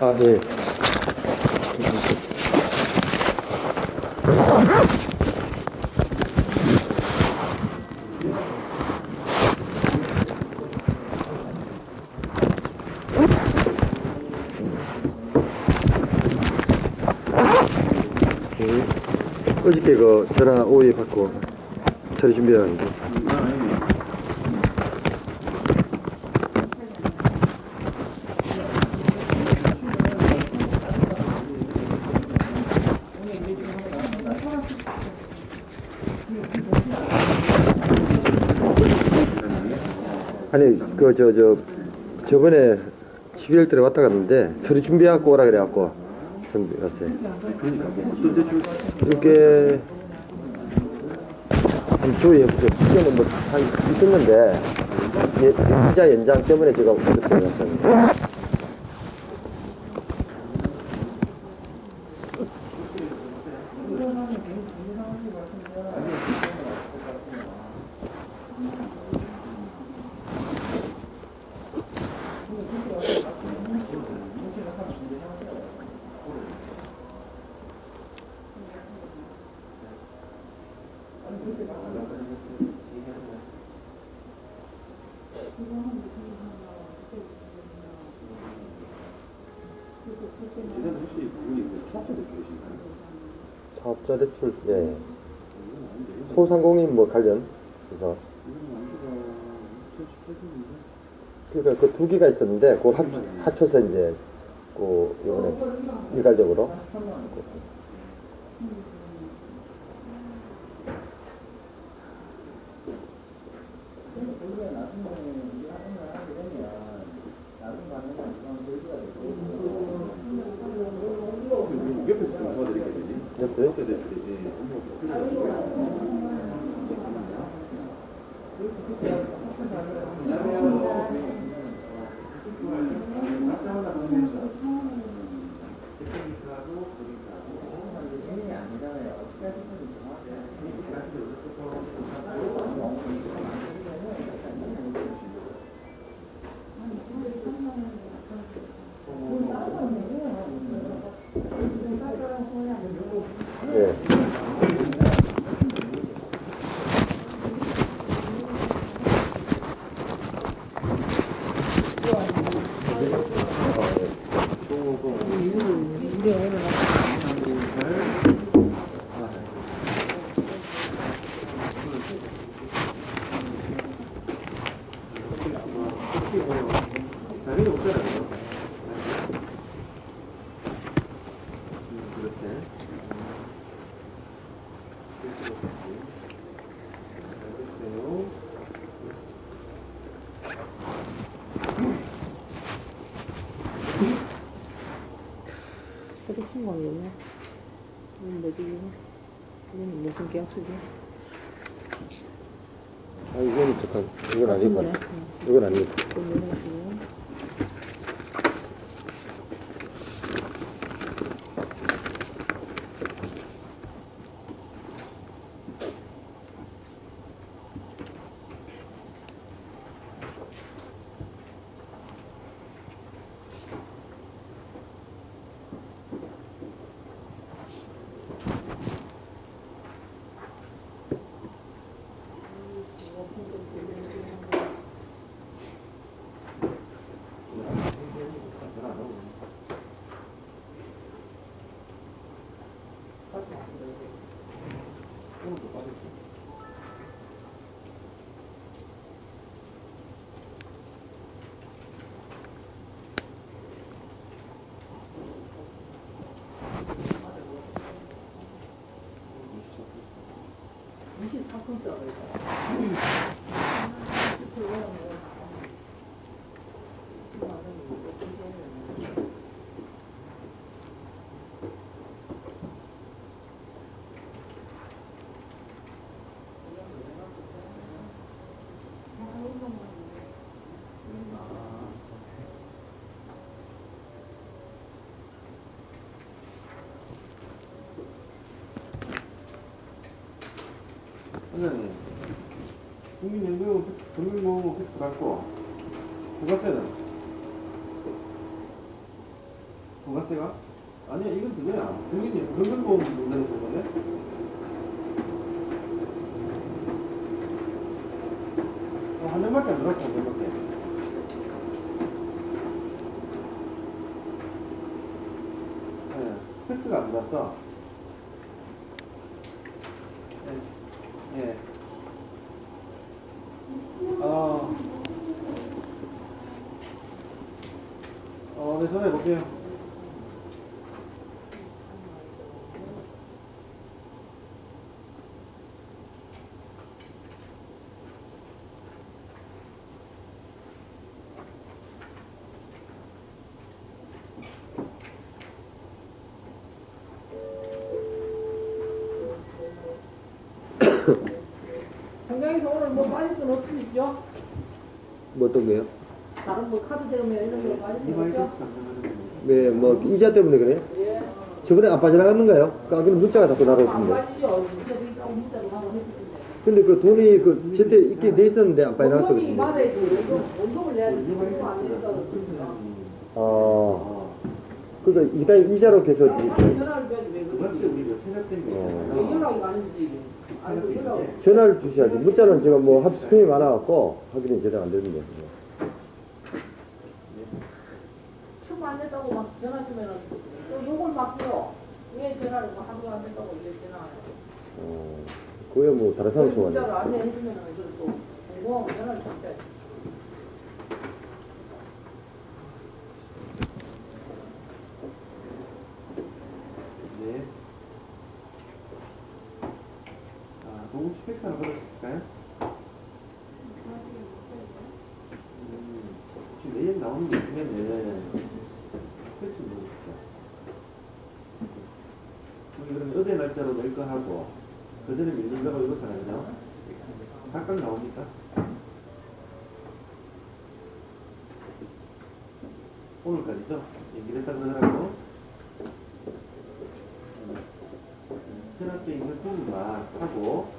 아, 네. 네. 어저께 그 전화 오후에 받고 처리 준비하는데 아니 그 저 저 저번에 12월 달에 왔다 갔는데 서류 준비하고 오라 그래갖고 준비 왔어요. 그러니까 이렇게 한 조에 시간은 뭐다 있었는데 예, 비자 연장 때문에 제가 어저께 왔었는 그 사업자 대출 예. 소상공인 뭐 관련 그래서. 이건 완주가 2018년인데 그러니까 그 두 개가 있었는데 그걸 합, 합쳐서 이제 그 이번에 일괄적으로. 그럼 옆에서 좀 도와드릴게요, 되지? 옆에 사업자 대출이지. 업무가 필요하고요. 예. 자리가 없잖아요. 그렇게. 알겠어요. 저도 신고하려네. 이건 뭐지, 이거? 이건 무슨 계약서지? 아 이건 잠깐 이건 것 같아 이건 아닌 것 Gut, aber egal. 지금? 원장님, 국민연금 금융보험 획득 갖고 부가세는 부가세가? 아니야, 이건 그거야. 국민이 건강보험 문제는 그거네. 어, 한 명밖에 안 들었어, 한 명밖에. 네, 팩트가 안 들었어. 예. 예. 어. 어, 네, 전화해 볼게요. 뭐 빠질 건 없으시죠? 뭐 어떤 거요? 다른 뭐 카드 대금 이런 거 빠질 건 이마이크 없죠? 감사합니다. 네, 뭐 이자 때문에 그래요? 예. 저번에 안 빠져나갔는가요? 아까 문자가 자꾸. 빠지죠. 문자도 하고 텐데. 근데 그 돈이 그 제때 있게 돼 있었는데 안 빠져나갔거든요. 받아야지. 내야지. 안 내니까 그렇습니다. 아, 그러니까 이자로 계속 전화를 왜 생각된 게 어. 연락이 가는지. 전화를 주셔야지. 문자는 제가 뭐합 스팸이 많아갖고 확인이 제대로 안 되는데. 처음 안 됐다고 막 전화 주면은 또 욕을 막해요. 왜 전화를 뭐 하루 안 됐다고 이래 전화. 어, 그거야 뭐 다른 사람 문자로 좋아하네. 안내해주면은 그걸 또 공고하면 전화를 받자지. 네. 아, 너무 스펙타를 걸어줄까요? 음, 지금 내일 나오는 게 있으면은 스펙트 넣어줄까? 우리 그러면 어제 날짜로 낼 거 하고 그 전에 밀린다고 이거잖아요. 각각 나옵니까? 오늘까지죠? 얘기를 했다 그러더라고. 전학교 있는 부분만 하고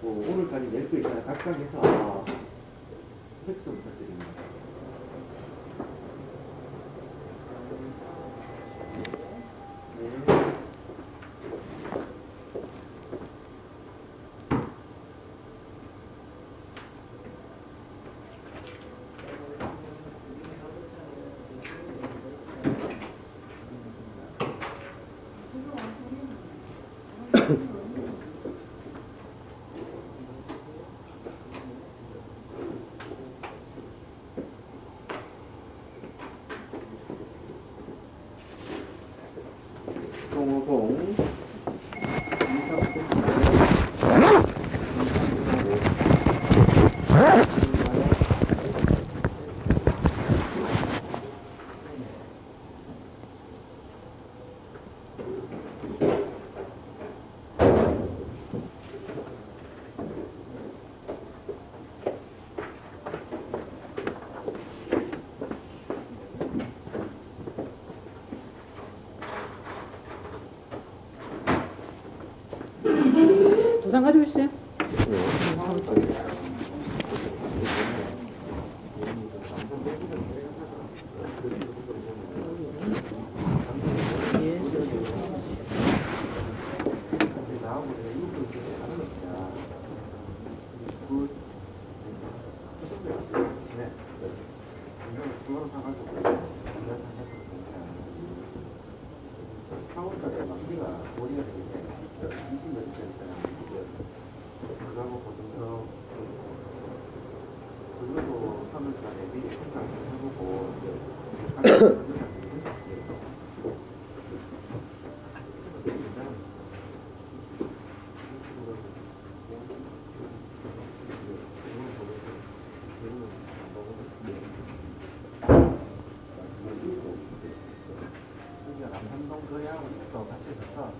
뭐 오늘까지 낼 거 있잖아요. 각각 해서 팩스 부탁드립니다. 있어요? 여기가 남산동 거리하고 또 같이 있었어.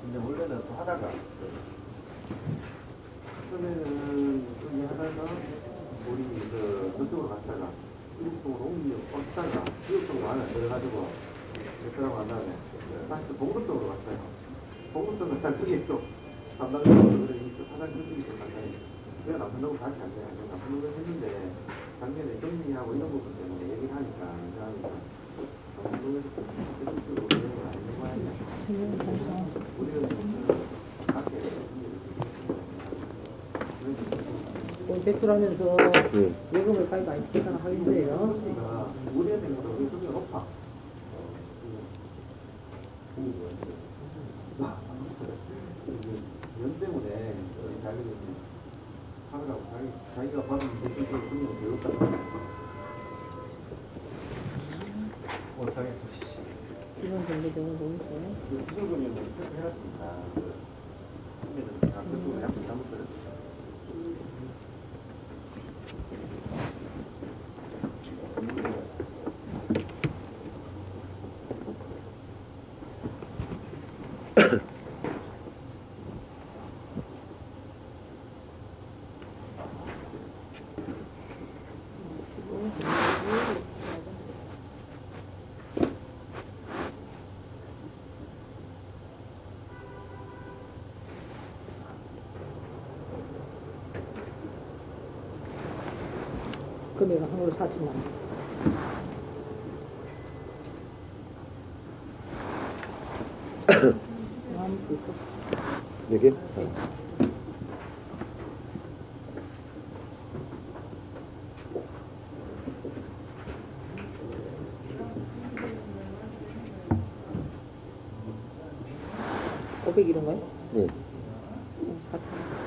근데 원래는 또 하다가 처음에는 여기 하다가 우리 그 저쪽으로 갔다가 일국동으로 옮겨 왔다가 지역동 안에 들어가지고 들어가고 난 다음에 다시 쪽으로 갔어요. 쪽은 잘 그게 또 담당자로 그래 이쪽 사장 그쪽이 좀 간단히 제가 남산동으로 다시 안 돼요. 남산동으로 했는데 작년에 정리하고 이런 부분 때문에 얘기를 하니까 이제 하니까 남산동에서 계속 쪽으로 되는 거 아니에요. 뭐 대출하면서 예. 예금을 빨리 높아. 연 때문에 자기들 하느라고 자기 자기가 받은 대출을 분명 배웠다가 못하겠어. 이번 정도적으로 너무 있어요. 수술금이면 해놨습니다. 그러면은 감독도 약간 잘못을 금액은 한으로 4천만 원. 여기? 오백 이런 거요? 예. 어, 4천 원.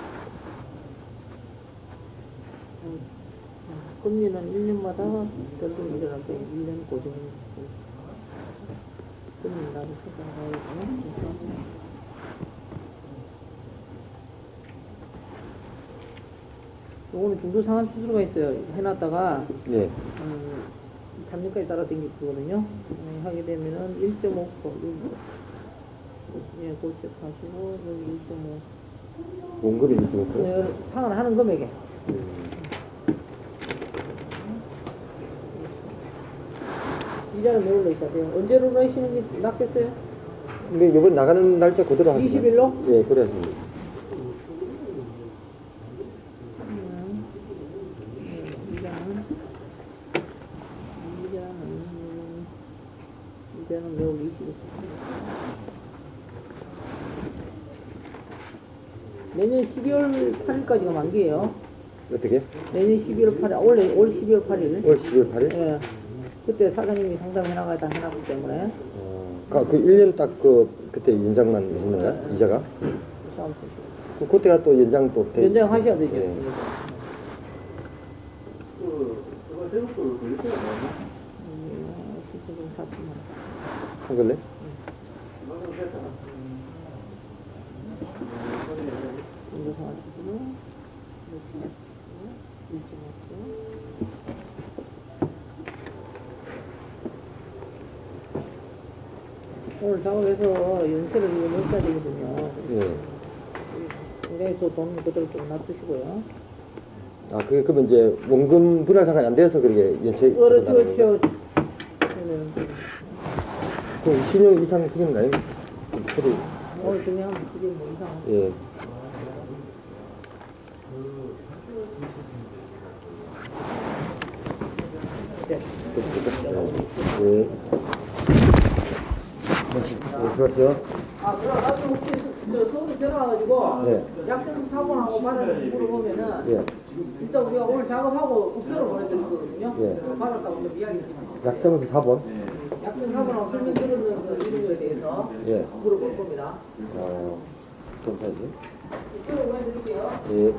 금리는 1년마다 일어날 거예요. 1년 고정. 금리 나도 생각하고 요거는 중도 상한 수수료가 있어요. 해놨다가 예. 음, 3년까지 따라 댕기거든요. 음, 하게 되면은 1.5%, 예, 고책 하시고, 여기 1.5. 원금이 있으면 네, 상환하는 금액에. 이자는 매울로 있어야 돼요. 언제로 하시는 게 낫겠어요? 근데 이번 나가는 날짜 그대로 하시죠. 20 일로? 예, 그래 하십니다. 음, 네, 매울 20일. 내년 12월 8일까지가 만기예요. 어떻게? 내년 12월 8일, 원래 올 12월 8일. 올 12월 8일? 예. 그때 사장님이 상담해 나가야 다 해놨기 때문에. 어, 그, 그 1년 딱 그, 그때 연장만 했는 거야? 이자가? 그, 그때가 또 연장 또 돼. 연장하셔야 되죠. 예. 그? 음, 사치만. 한 걸래? 하시고, 하시고. 오늘 작업해서 연세를 지금 넣어야 되거든요. 예. 그래서 돈 그대로 좀 놔두시고요. 아, 그게 그러면 이제 원금 분할 상관이 안 돼서 그게 연체. 그렇죠? 그렇죠. 네. 그 20년 이상 되겠나요? 소리. 오늘 중요한 그게 뭐 이상. 예. 네. 예. 네, 수고하세요. 아, 그럼 나중에 혹시 저 서울에 전화와가지고 네. 약정 사본하고 받았는지 물어보면은 예. 일단 우리가 오늘 작업하고 우편을 보내드렸거든요. 예. 받았다고 좀 이야기 좀 하고. 약정에서 4번? 약정 사본하고 설명 들었는 그 이런 거에 대해서 예. 물어볼 겁니다. 어, 좀 사야지. 우편을 보내드릴게요. 예.